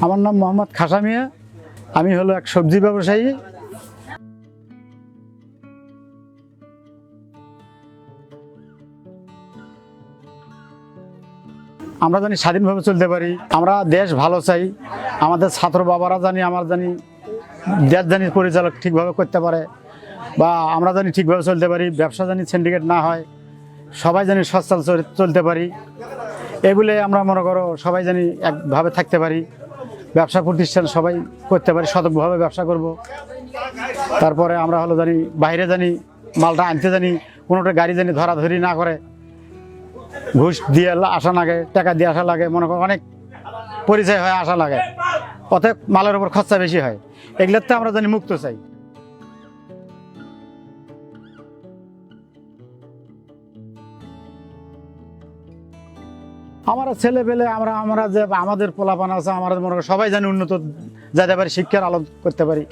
আমার নাম মোহাম্মদ খাসামিয়া আমি হলো এক সবজি ব্যবসায়ী। আমরা জানি স্বাধীনভাবে চলতে পারি। আমরা দেশ ভালো চাই। আমাদের ছাত্র বাবারা জানি, আমার জানি, দেশ জানি পরিচালক ঠিকভাবে করতে পারে বা আমরা জানি ঠিকভাবে চলতে পারি, ব্যবসা জানি সিন্ডিকেট না হয়, সবাই জানি সচ্ছল চল- চলতে পারি। এগুলো আমরা মনে করো সবাই জানি একভাবে থাকতে পারি। ব্যবসা প্রতিষ্ঠান সবাই করতে পারি, সতর্কভাবে ব্যবসা করব। তারপরে আমরা হলো জানি, বাইরে জানি, মালটা আনতে জানি, কোনোটা গাড়ি জানি ধরাধরি না করে, ঘুষ দিয়ে আসা লাগে, টাকা দিয়ে আসা লাগে, মনে করো অনেক পরিচয় হয় আসা লাগে। অতএব মালের উপর খরচা বেশি হয়। এগুলোর তো আমরা জানি মুক্ত চাই। আমরা ছেলে পেলে আমরা আমরা যে আমাদের পোলাপান আছে আমাদের মনে সবাই জানি উন্নত যাতে পারি শিক্ষার আলো করতে পারি।